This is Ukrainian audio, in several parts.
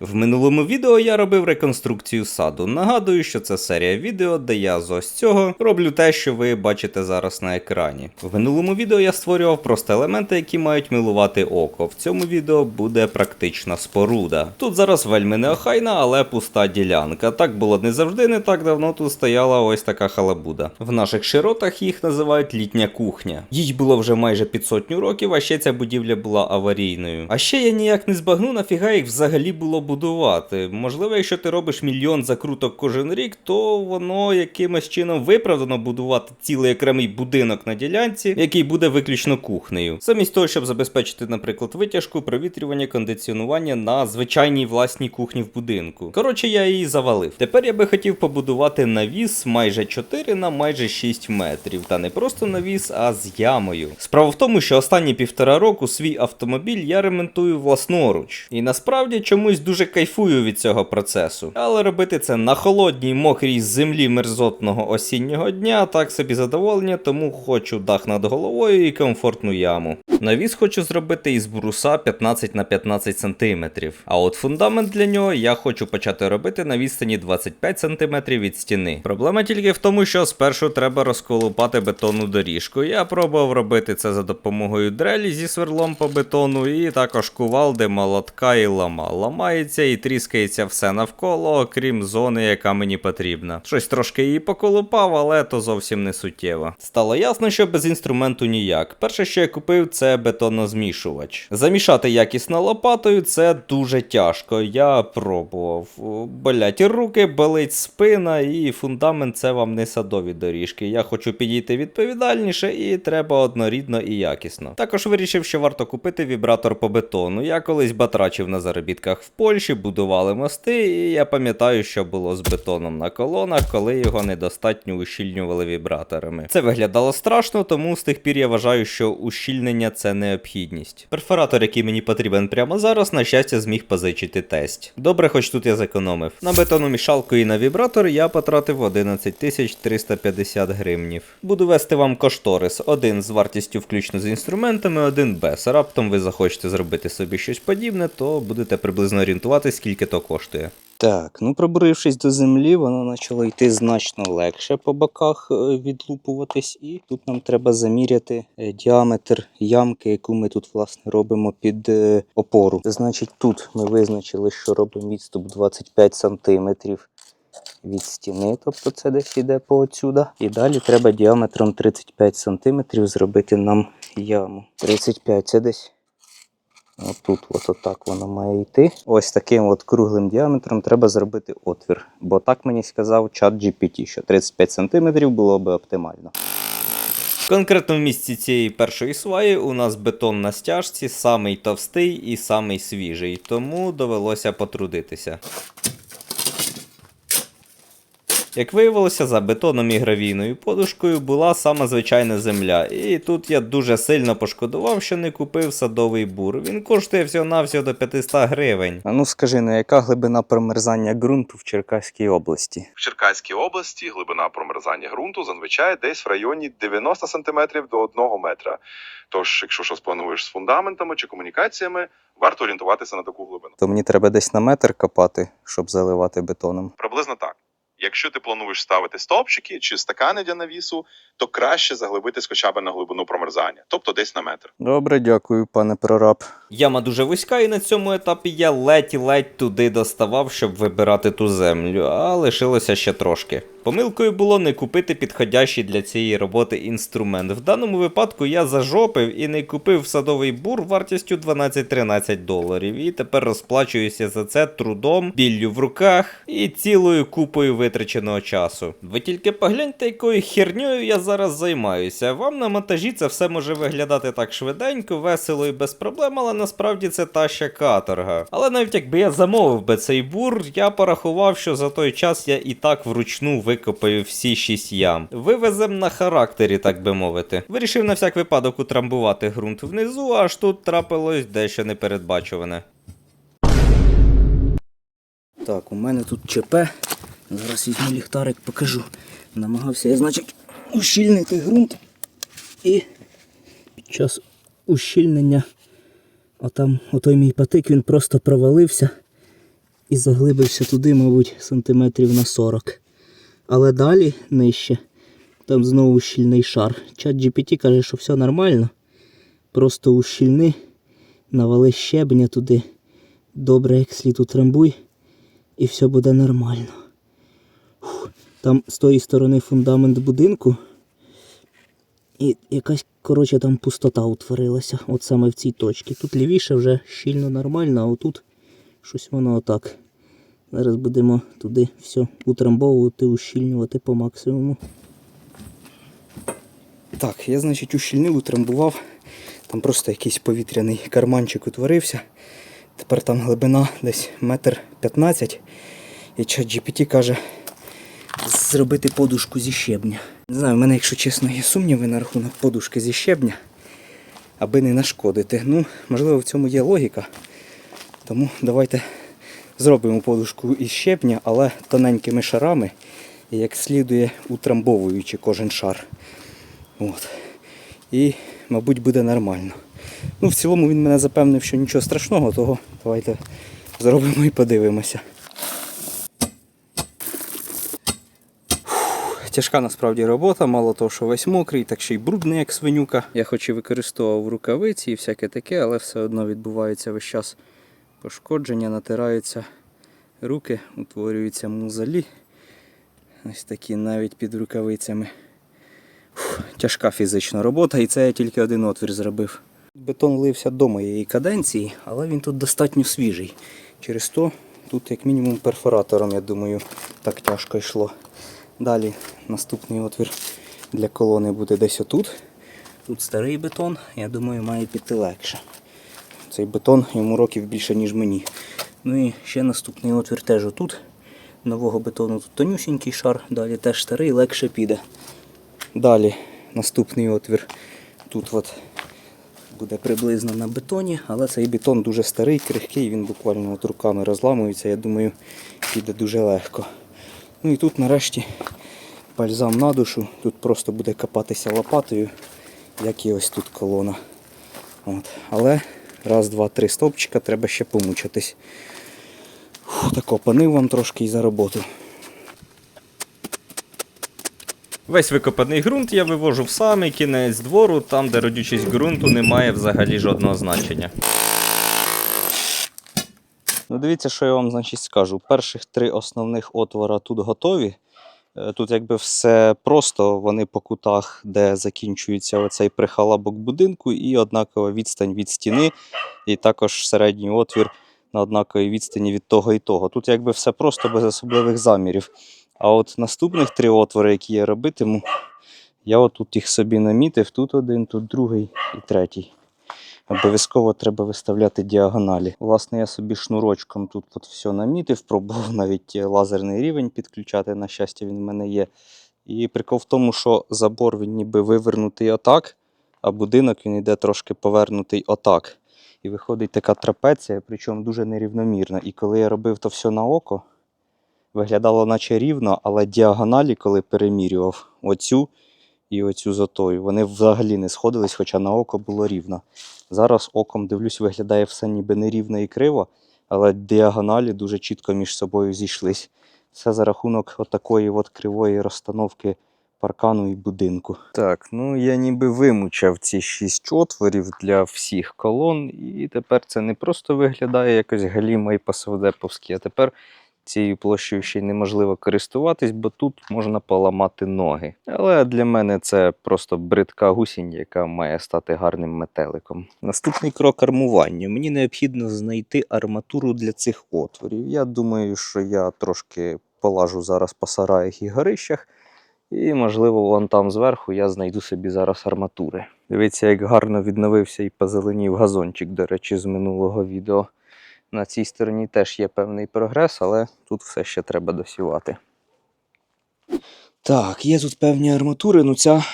В минулому відео я робив реконструкцію саду. Нагадую, що це серія відео, де я з ось цього роблю те, що ви бачите зараз на екрані. В минулому відео я створював просто елементи, які мають милувати око. В цьому відео буде практична споруда. Тут зараз вельми неохайна, але пуста ділянка. Так було не завжди, не так давно тут стояла ось така халабуда. В наших широтах їх називають літня кухня. Їй було вже майже під сотню років, а ще ця будівля була аварійною. А ще я ніяк не збагну, нафіга їх взагалі було будувати. Можливо, якщо ти робиш мільйон закруток кожен рік, то воно якимось чином виправдано будувати цілий окремий будинок на ділянці, який буде виключно кухнею. Замість того, щоб забезпечити, наприклад, витяжку, провітрювання, кондиціонування на звичайній власній кухні в будинку. Коротше, я її завалив. Тепер я би хотів побудувати навіс майже 4 на майже 6 метрів. Та не просто навіс, а з ямою. Справа в тому, що останні півтора року свій автомобіль я ремонтую власноруч. І насправді чомусь дуже кайфую від цього процесу. Але робити це на холодній мокрій землі мерзотного осіннього дня так собі задоволення, тому хочу дах над головою і комфортну яму. Навіс хочу зробити із бруса 15 на 15 см. А от фундамент для нього я хочу почати робити на відстані 25 см від стіни. Проблема тільки в тому, що спершу треба розколупати бетонну доріжку. Я пробував робити це за допомогою дрелі зі сверлом по бетону, і також кувалди, молотка і лама. Ламається і тріскається все навколо, окрім зони, яка мені потрібна. Щось трошки її поколупав, але то зовсім не суттєво. Стало ясно, що без інструменту ніяк. Перше, що я купив, це бетонозмішувач. Замішати якісно лопатою це дуже тяжко. Я пробував. Болять руки, болить спина, і фундамент це вам не садові доріжки. Я хочу підійти відповідальніше, і треба однорідно і якісно. Також вирішив, що варто купити вібратор по бетону. Я колись батрачив на заробітках в Польщі, будували мости, і я пам'ятаю, що було з бетоном на колонах, коли його недостатньо ущільнювали вібраторами. Це виглядало страшно, тому з тих пір я вважаю, що ущільнення це необхідність. Перфоратор, який мені потрібен прямо зараз, на щастя, зміг позичити тесть. Добре, хоч тут я зекономив. На бетономішалку і на вібратор я потратив 11 350 гривнів. Буду вести вам кошторис: один з вартістю включно з інструментами, один без. Раптом ви захочете зробити собі щось подібне, то будете приблизно орієнтувати, скільки то коштує. Так, ну пробурившись до землі, воно почало йти значно легше по боках е, відлупуватись, і тут нам треба заміряти е, діаметр ямки, яку ми тут власне робимо під е, опору. Значить, тут ми визначили, що робимо відступ 25 см від стіни, тобто це десь іде по отсюда. І далі треба діаметром 35 см зробити нам яму. 35 це десь. Отут, от отак воно має йти. Ось таким от круглим діаметром треба зробити отвір. Бо так мені сказав чат GPT, що 35 см було би оптимально. Конкретно в місці цієї першої сваї у нас бетон на стяжці самий товстий і самий свіжий, тому довелося потрудитися. Як виявилося, за бетоном і гравійною подушкою була сама звичайна земля, і тут я дуже сильно пошкодував, що не купив садовий бур. Він коштує всього-навсього до 500 гривень. А ну скажи, на яка глибина промерзання ґрунту в Черкаській області? В Черкаській області глибина промерзання ґрунту зазвичай десь в районі 90 см до 1 метра. Тож, якщо щось плануєш з фундаментами чи комунікаціями, варто орієнтуватися на таку глибину. То мені треба десь на метр копати, щоб заливати бетоном. Приблизно так. Якщо ти плануєш ставити стовпчики чи стакани для навісу, то краще заглибитись хоча б на глибину промерзання, тобто десь на метр. Добре, дякую, пане прораб. Яма дуже вузька, і на цьому етапі я ледь-ледь туди доставав, щоб вибирати ту землю, а лишилося ще трошки. Помилкою було не купити підходящий для цієї роботи інструмент. В даному випадку я зажопив і не купив садовий бур вартістю 12-13 доларів. І тепер розплачуюся за це трудом, біллю в руках і цілою купою витраченого часу. Ви тільки погляньте, якою херньою я зараз займаюся. Вам на монтажі це все може виглядати так швиденько, весело і без проблем, але насправді це та ще каторга. Але навіть якби я замовив би цей бур, я порахував, що за той час я і так вручну викопаю всі шість ям. Вивезем на характері, так би мовити. Вирішив на всяк випадок утрамбувати ґрунт внизу, аж тут трапилось дещо непередбачуване. Так, у мене тут ЧП. Зараз візьму ліхтарик, покажу. Намагався я, значить, ущільнити ґрунт. І під час ущільнення отам, отой мій патик, він просто провалився і заглибився туди, мабуть, сантиметрів на 40. Але далі нижче, там знову щільний шар. Чат GPT каже, що все нормально. Просто ущільни, навали щебня туди, добре як слід утрамбуй, і все буде нормально. Фух. Там з тої сторони фундамент будинку. І якась, коротше, там пустота утворилася. От саме в цій точці. Тут лівіше вже щільно нормально, а отут щось воно отак. Зараз будемо туди все утрамбовувати, ущільнювати по максимуму. Так, я, значить, ущільнив, утрамбував. Там просто якийсь повітряний карманчик утворився. Тепер там глибина десь метр п'ятнадцять. І чат GPT каже зробити подушку зі щебня. Не знаю, в мене, якщо чесно, є сумніви на рахунок подушки зі щебня, аби не нашкодити. Ну, можливо, в цьому є логіка. Тому давайте зробимо подушку із щебня, але тоненькими шарами, як слідує утрамбовуючи кожен шар. От. І, мабуть, буде нормально. Ну, в цілому він мене запевнив, що нічого страшного, того давайте зробимо і подивимося. Тяжка насправді робота, мало того, що весь мокрий, так ще й брудний, як свинюка. Я хоч і використовував рукавиці і всяке таке, але все одно відбувається весь час пошкодження, натираються руки, утворюються музолі. Ось такі навіть під рукавицями. Фух, тяжка фізична робота, і це я тільки один отвір зробив. Бетон лився до моєї каденції, але він тут достатньо свіжий. Через то тут як мінімум перфоратором, я думаю, так тяжко йшло. Далі наступний отвір для колони буде десь отут. Тут старий бетон, я думаю, має піти легше. Цей бетон йому років більше, ніж мені. Ну і ще наступний отвір теж отут. Нового бетону тут тонюсінький шар, далі теж старий, легше піде. Далі наступний отвір тут от буде приблизно на бетоні, але цей бетон дуже старий, крихкий, він буквально от руками розламується, я думаю, піде дуже легко. Ну і тут нарешті бальзам на душу, тут просто буде копатися лопатою, як і ось тут колона. От. Але раз, два, три стовпчика треба ще помучитись. Фу, так опанив вам трошки і за роботу. Весь викопаний ґрунт я вивожу в самий кінець двору, там, де родючість ґрунту не має взагалі жодного значення. Ну, дивіться, що я вам значить, скажу. Перших три основних отвора тут готові. Е, Тут якби все просто, вони по кутах, де закінчується оцей прихалабок будинку, і однакова відстань від стіни, і також середній отвір на однаковій відстані від того і того. Тут якби все просто без особливих замірів. А от наступних три отвори, які я робитиму, я отут їх собі намітив, тут один, тут другий і третій. Обов'язково треба виставляти діагоналі. Власне, я собі шнурочком тут от все намітив, пробував навіть е, лазерний рівень підключати. На щастя, він в мене є. І прикол в тому, що забор він ніби вивернутий отак, а будинок він йде трошки повернутий отак. І виходить така трапеція, причому дуже нерівномірна. І коли я робив то все на око, виглядало наче рівно, але діагоналі, коли перемірював оцю і оцю з отою, вони взагалі не сходились, хоча на око було рівно. Зараз оком дивлюсь, виглядає все ніби нерівно і криво, але діагоналі дуже чітко між собою зійшлись. Все за рахунок отакої от кривої розстановки паркану і будинку. Так, ну я ніби вимучав ці шість отворів для всіх колон, і тепер це не просто виглядає якось галімо і пасовдеповськи, а тепер цією площею ще неможливо користуватись, бо тут можна поламати ноги. Але для мене це просто бридка гусінь, яка має стати гарним метеликом. Наступний крок армування. Мені необхідно знайти арматуру для цих отворів. Я думаю, що я трошки полажу зараз по сараях і горищах. І, можливо, вон там зверху я знайду собі зараз арматури. Дивіться, як гарно відновився і позеленів газончик, до речі, з минулого відео. На цій стороні теж є певний прогрес, але тут все ще треба досівати. Так, є тут певні арматури, ну ця,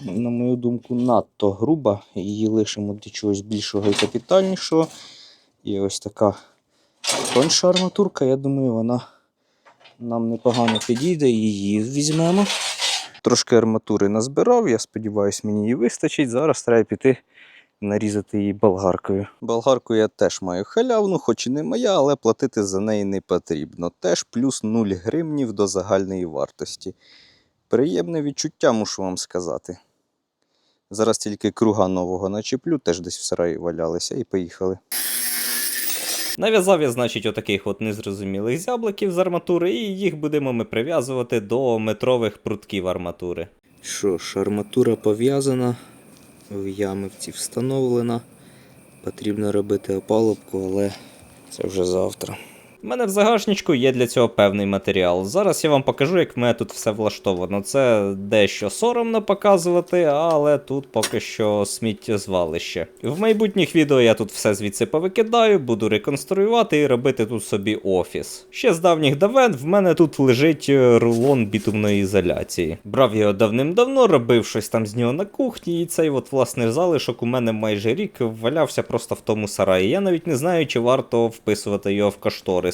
на мою думку, надто груба. Її лишимо для чогось більшого і капітальнішого. І ось така тонша арматурка, я думаю, вона нам непогано підійде, її візьмемо. Трошки арматури назбирав, я сподіваюся, мені її вистачить. Зараз треба піти нарізати її болгаркою. Болгарку я теж маю халявну, хоч і не моя, але платити за неї не потрібно. Теж плюс 0 гривнів до загальної вартості. Приємне відчуття, мушу вам сказати. Зараз тільки круга нового начеплю, теж десь в сараї валялися, і поїхали. Нав'язав я, значить, отаких от незрозумілих зябликів з арматури, і їх будемо ми прив'язувати до метрових прутків арматури. Що ж, арматура пов'язана, в ямивці встановлена. Потрібно робити опалубку, але це вже завтра. У мене в загашничку є для цього певний матеріал. Зараз я вам покажу, як в мене тут все влаштовано. Це дещо соромно показувати, але тут поки що сміттєзвалище. В майбутніх відео я тут все звідси повикидаю, буду реконструювати і робити тут собі офіс. Ще з давніх давен в мене тут лежить е, рулон бітумної ізоляції. Брав його давним-давно, робив щось там з нього на кухні, і цей от власне залишок у мене майже рік валявся просто в тому сараї. Я навіть не знаю, чи варто вписувати його в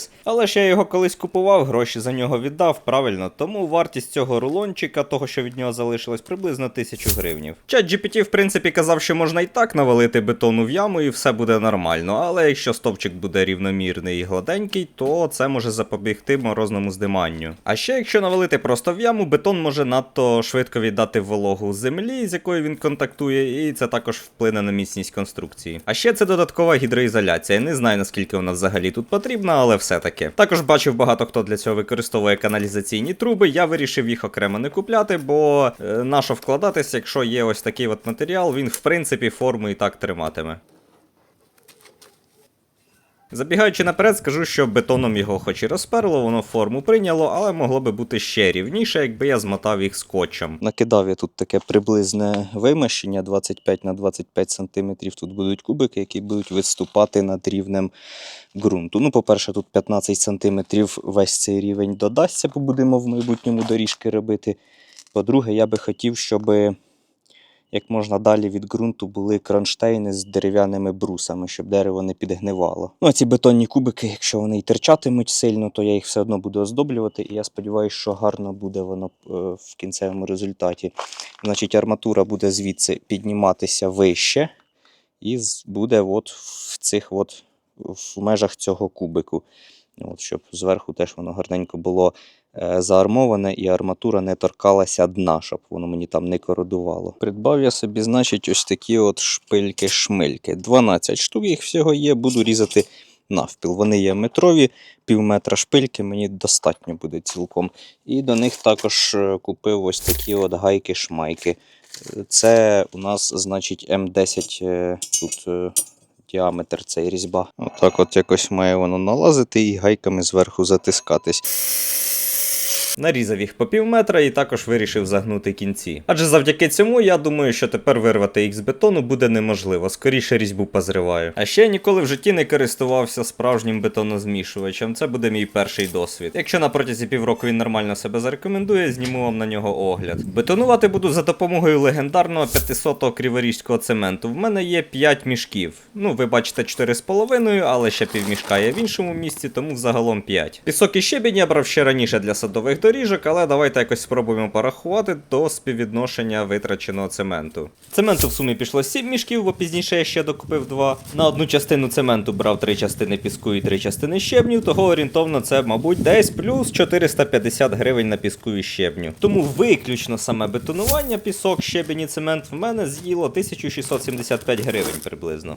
кошторис. Але ж я його колись купував, гроші за нього віддав, правильно, тому вартість цього рулончика, того, що від нього залишилось, приблизно 1000 гривнів. Чат GPT, в принципі, казав, що можна і так навалити бетону в яму, і все буде нормально. Але якщо стовпчик буде рівномірний і гладенький, то це може запобігти морозному здиманню. А ще якщо навалити просто в яму, бетон може надто швидко віддати вологу землі, з якою він контактує, і це також вплине на міцність конструкції. А ще це додаткова гідроізоляція. Не знаю наскільки вона взагалі тут потрібна, але все-таки. Також бачив багато хто для цього використовує каналізаційні труби. Я вирішив їх окремо не купляти, бо е, нащо вкладатися, якщо є ось такий от матеріал, він в принципі форму і так триматиме. Забігаючи наперед, скажу, що бетоном його хоч і розперло, воно форму прийняло, але могло би бути ще рівніше, якби я змотав їх скотчем. Накидав я тут таке приблизне вимощення 25 на 25 см. Тут будуть кубики, які будуть виступати над рівнем ґрунту. Ну, по-перше, тут 15 см весь цей рівень додасться, бо будемо в майбутньому доріжки робити. По-друге, я би хотів, щоб як можна далі від ґрунту були кронштейни з дерев'яними брусами, щоб дерево не підгнивало. Ну, а ці бетонні кубики, якщо вони й терчатимуть сильно, то я їх все одно буду оздоблювати, і я сподіваюся, що гарно буде воно е, в кінцевому результаті. Значить, арматура буде звідси підніматися вище, і буде от в цих от в межах цього кубику. От, щоб зверху теж воно гарненько було е, заармоване і арматура не торкалася дна, щоб воно мені там не кородувало. Придбав я собі, значить, ось такі от шпильки-шмильки. 12 штук їх всього є, буду різати навпіл. Вони є метрові, пів метра шпильки мені достатньо буде цілком. І до них також е, купив ось такі от гайки-шмайки. Е, Це у нас, значить, М10 е, тут. Діаметр цей різьба. Отак от якось має воно налазити і гайками зверху затискатись. Нарізав їх по пів метра і також вирішив загнути кінці. Адже завдяки цьому я думаю, що тепер вирвати їх з бетону буде неможливо, скоріше різьбу позриваю. А ще я ніколи в житті не користувався справжнім бетонозмішувачем. Це буде мій перший досвід. Якщо на протязі півроку він нормально себе зарекомендує, зніму вам на нього огляд. Бетонувати буду за допомогою легендарного 500-го криворізького цементу. В мене є 5 мішків. Ну, ви бачите 4,5, але ще півмішка є в іншому місці, тому взагалом 5. Пісок і щебінь я брав ще раніше для садових доріжок, але давайте якось спробуємо порахувати до співвідношення витраченого цементу. Цементу в сумі пішло 7 мішків, бо пізніше я ще докупив 2. На одну частину цементу брав 3 частини піску і 3 частини щебню, того орієнтовно це, мабуть, десь плюс 450 гривень на піску і щебню. Тому виключно саме бетонування, пісок, щебінь і цемент в мене з'їло 1675 гривень приблизно.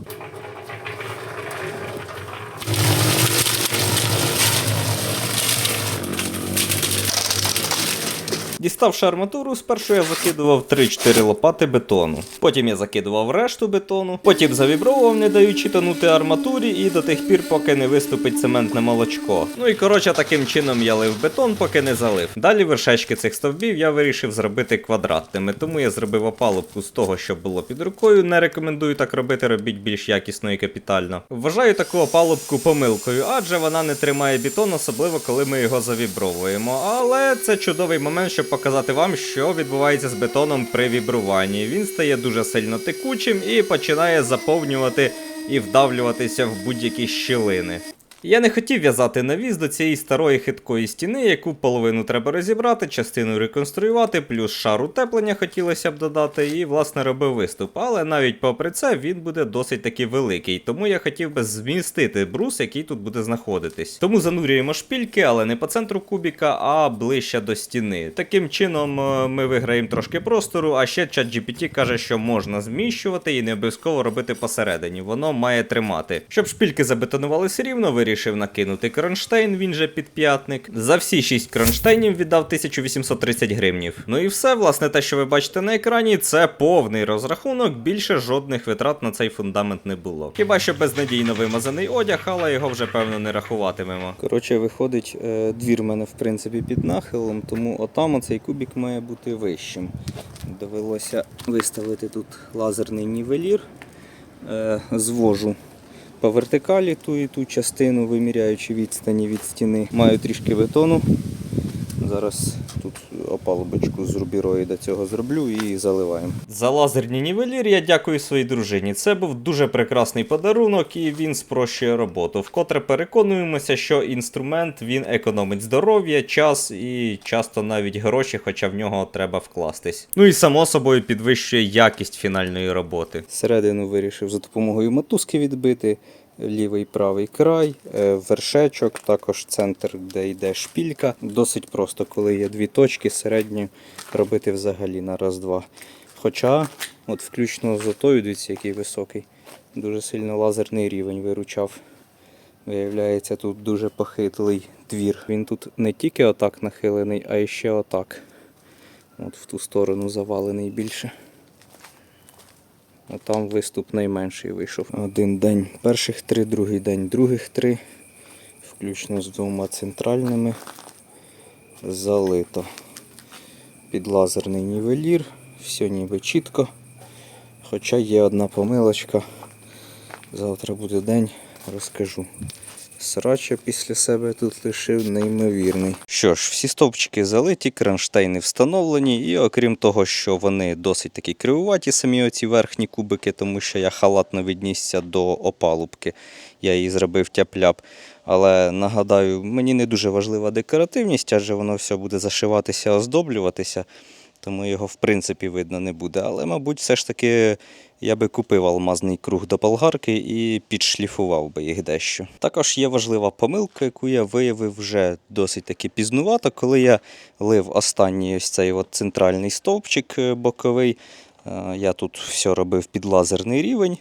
Діставши арматуру, спершу я закидував 3-4 лопати бетону. Потім я закидував решту бетону, потім завібровував, не даючи тонути арматурі, і до тих пір, поки не виступить цементне молочко. Ну і коротше, таким чином я лив бетон, поки не залив. Далі вершечки цих стовбів я вирішив зробити квадратними, тому я зробив опалубку з того, що було під рукою. Не рекомендую так робити, робіть більш якісно і капітально. Вважаю таку опалубку помилкою, адже вона не тримає бетон, особливо коли ми його завібровуємо. Але це чудовий момент, щоб показати вам, що відбувається з бетоном при вібруванні. Він стає дуже сильно текучим і починає заповнювати і вдавлюватися в будь-які щілини. Я не хотів в'язати навіз до цієї старої хиткої стіни, яку половину треба розібрати, частину реконструювати, плюс шар утеплення хотілося б додати, і власне робив виступ. Але навіть попри це він буде досить таки великий, тому я хотів би змістити брус, який тут буде знаходитись. Тому занурюємо шпільки, але не по центру кубіка, а ближче до стіни. Таким чином е, ми виграємо трошки простору, а ще ChatGPT каже, що можна зміщувати і не обов'язково робити посередині. Воно має тримати. Щоб шпільки забетонувалися рівно, вирішив накинути кронштейн, він же підп'ятник. За всі 6 кронштейнів віддав 1830 гривнів. Ну і все, власне, те, що ви бачите на екрані, це повний розрахунок. Більше жодних витрат на цей фундамент не було. Хіба що безнадійно вимазаний одяг, але його вже певно не рахуватимемо. Коротше, виходить, е, двір в мене в принципі під нахилом, тому отам оцей кубік має бути вищим. Довелося виставити тут лазерний нівелір. Е, Звожу по вертикалі ту і ту частину, виміряючи відстані від стіни. Маю трішки бетону. Зараз тут опалубочку з рубіроїда цього зроблю і заливаємо. За лазерні нівелір я дякую своїй дружині. Це був дуже прекрасний подарунок, і він спрощує роботу. Вкотре переконуємося, що інструмент він економить здоров'я, час і часто навіть гроші, хоча в нього треба вкластись. Ну і само собою підвищує якість фінальної роботи. Середину вирішив за допомогою мотузки відбити, лівий правий край, е, вершечок, також центр, де йде шпілька. Досить просто, коли є дві точки, середню робити взагалі на раз-два. Хоча, от включно з отою, дивіться, який високий, дуже сильно лазерний рівень виручав. Виявляється, тут дуже похитлий двір. Він тут не тільки отак нахилений, а ще отак. От в ту сторону завалений більше. А там виступ найменший вийшов. Один день перших три, другий день других три, включно з двома центральними. Залито. Під лазерний нівелір, все ніби чітко. Хоча є одна помилочка. Завтра буде день, розкажу. Срача після себе тут лишив неймовірний. Що ж, всі стовпчики залиті, кронштейни встановлені, і окрім того, що вони досить такі кривуваті, самі оці верхні кубики, тому що я халатно віднісся до опалубки. Я її зробив тяп-ляп. Але нагадаю, мені не дуже важлива декоративність, адже воно все буде зашиватися, оздоблюватися, тому його в принципі видно не буде. Але, мабуть, все ж таки я би купив алмазний круг до болгарки і підшліфував би їх дещо. Також є важлива помилка, яку я виявив вже досить таки пізнувато, коли я лив останній ось цей от центральний стовпчик е, боковий. Е, Я тут все робив під лазерний рівень,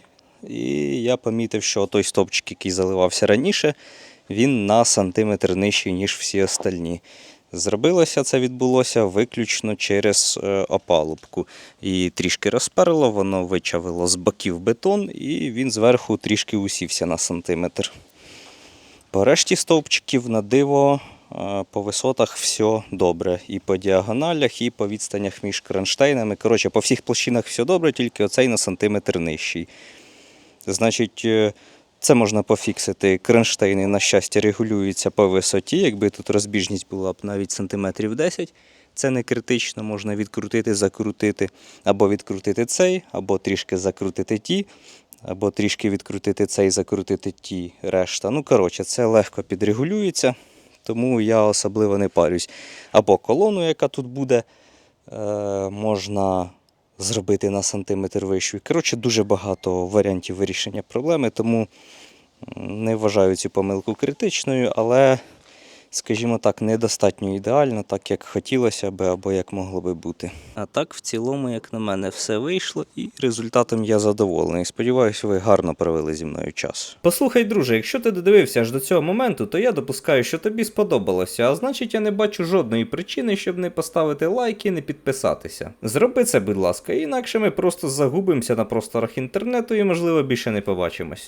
і я помітив, що той стовпчик, який заливався раніше, він на сантиметр нижчий, ніж всі остальні. Зробилося це відбулося виключно через е, опалубку. І трішки розперло, воно вичавило з боків бетон, і він зверху трішки усівся на сантиметр. По решті стовпчиків на диво е, по висотах все добре. І по діагоналях, і по відстанях між кронштейнами. Коротше, по всіх площинах все добре, тільки оцей на сантиметр нижчий. Значить, е, це можна пофіксити. Кронштейни, на щастя, регулюються по висоті. Якби тут розбіжність була б навіть сантиметрів 10, це не критично, можна відкрутити, закрутити, або відкрутити цей, або трішки закрутити ті, або трішки відкрутити цей, закрутити ті решта. Ну, коротше, це легко підрегулюється, тому я особливо не парюсь. Або колону, яка тут буде, е, можна зробити на сантиметр вищу. Коротше, дуже багато варіантів вирішення проблеми, тому не вважаю цю помилку критичною, але, скажімо так, недостатньо ідеально, так як хотілося би або як могло би бути. А так, в цілому, як на мене, все вийшло, і результатом я задоволений. Сподіваюся, ви гарно провели зі мною час. Послухай, друже, якщо ти додивився аж до цього моменту, то я допускаю, що тобі сподобалося, а значить я не бачу жодної причини, щоб не поставити лайк і не підписатися. Зроби це, будь ласка, інакше ми просто загубимося на просторах інтернету і, можливо, більше не побачимось.